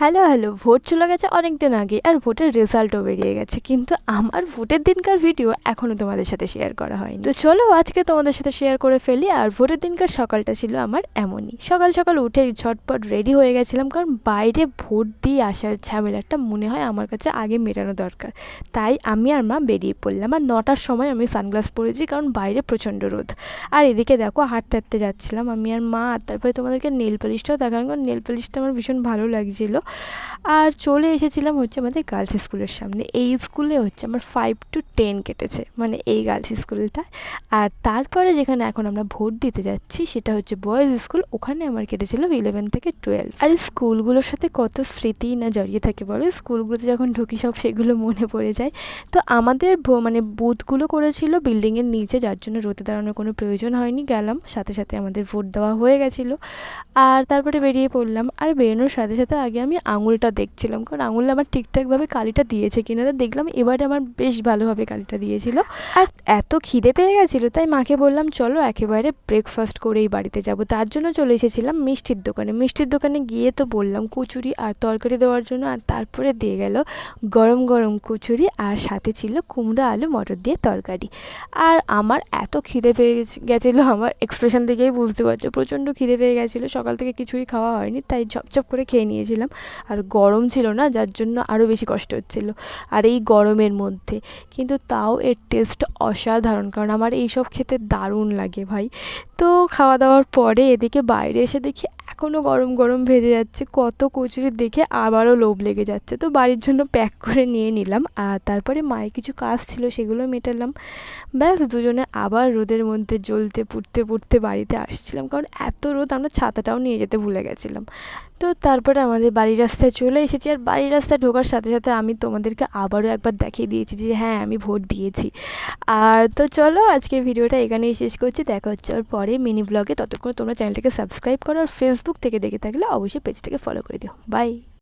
Hello hello, vote চলে গেছে অনেক দিন আগে আর ভোটের রেজাল্টও বেরিয়ে গেছে। কিন্তু আমার ভোটের দিনকার ভিডিও এখনও তোমাদের সাথে শেয়ার করা হয়নি। তো চলো আজকে তোমাদের সাথে শেয়ার করে ফেলি আর ভোটের দিনকার সকালটা ছিল আমার এমনই। সকাল সকাল উঠে ঝটপট রেডি হয়ে গেছিলাম কারণ বাইরে ভোট দিয়ে আসার ঝামেলাটা মনে হয় আমার কাছে আগে মেটানো দরকার। তাই আমি আর মা বেরিয়ে পড়লাম আর নটার সময় আমি সানগ্লাস পরেছি কারণ বাইরে প্রচণ্ড রোদ। আর এদিকে দেখো হাঁটতে হাঁটতে যাচ্ছিলাম আমি আর মা আর তারপরে তোমাদেরকে নেল পলিশটাও দেখানো কারণ নেল পলিশটা আমার ভীষণ ভালো লাগছিল। আর চলে এসেছিলাম হচ্ছে আমাদের গার্লস স্কুলের সামনে। এই স্কুলে হচ্ছে আমার ফাইভ টু টেন কেটেছে মানে এই গার্লস স্কুলটা। আর তারপরে যেখানে এখন আমরা ভোট দিতে যাচ্ছি, সেটা হচ্ছে বয়েজ স্কুল ওখানে আমার কেটেছিল ইলেভেন থেকে টুয়েলভ আর স্কুলগুলোর সাথে কত স্মৃতি না জড়িয়ে থাকে বলো? স্কুলগুলোতে যখন ঢুকি সব সেগুলো মনে পড়ে যায়। তো আমাদের মানে বুথগুলো করেছিল বিল্ডিংয়ের নিচে, যার জন্য রোদে দাঁড়ানোর কোনো প্রয়োজন হয়নি, গেলাম। সাথে সাথে আমাদের ভোট দেওয়া হয়ে গেছিল। আর তারপরে বেরিয়ে পড়লাম। আর বেরোনোর সাথে সাথে আগে আমি আঙুলটা দেখছিলাম। কারণ আঙুলে আমার ঠিকঠাকভাবে কালিটা দিয়েছে কিনা তো দেখলাম, এবারে আমার বেশ ভালোভাবে কালিটা দিয়েছিল। আর এত খিদে পেয়ে গেছিল, তাই মাকে বললাম, চলো একেবারে ব্রেকফাস্ট করেই বাড়িতে যাব। তার জন্য চলে এসেছিলাম মিষ্টির দোকানে। মিষ্টির দোকানে গিয়ে তো বললাম, কচুরি আর তরকারি দেওয়ার জন্য। আর তারপরে দিয়ে গেল গরম গরম কচুরি আর সাথে ছিল কুমড়ো, আলু, মটর দিয়ে তরকারি। আর আমার এত খিদে পেয়ে গেছিল, আমার এক্সপ্রেশন দেখেই বুঝতে পারছ, প্রচণ্ড খিদে পেয়ে গেছিল, সকাল থেকে কিছুই খাওয়া হয়নি, তাই ঝপঝপ করে খেয়ে নিয়েছিলাম। আর গরম ছিল না, যার জন্য আরও বেশি কষ্ট হচ্ছিল। আর এই গরমের মধ্যে কিন্তু তাও এর টেস্ট অসাধারণ, কারণ আমার এইসব খেতে দারুণ লাগে ভাই। তো খাওয়া দাওয়ার পরে এদিকে বাইরে এসে দেখি এখনও গরম গরম ভেজে যাচ্ছে, কত কচুরি দেখে আবারও লোভ লেগে যাচ্ছে। তো বাড়ির জন্য প্যাক করে নিয়ে নিলাম, আর তারপরে মায়ের কিছু কাজ ছিল সেগুলো মেটালাম। ব্যাস, দুজনে আবার রোদের মধ্যে জ্বলতে, পুড়তে পুড়তে বাড়িতে আসছিলাম, কারণ এত রোদ আমরা ছাতাটাও নিয়ে যেতে ভুলে গেছিলাম। তো তারপরে আমাদের বাড়ির রাস্তায় চলে এসেছি। আর বাড়ির রাস্তায় ঢোকার সাথে সাথে আমি তোমাদেরকে আবারও একবার দেখিয়ে দিয়েছি যে হ্যাঁ আমি ভোট দিয়েছি। আর তো চলো আজকে ভিডিওটা এখানেই শেষ করছি। দেখা হচ্ছে আর পরে মিনি ব্লগে। ততক্ষণ তোমরা চ্যানেলটাকে সাবস্ক্রাইব করো আর ফেসবুক থেকে দেখে থাকলে অবশ্যই পেজটাকে ফলো করে দিও। বাই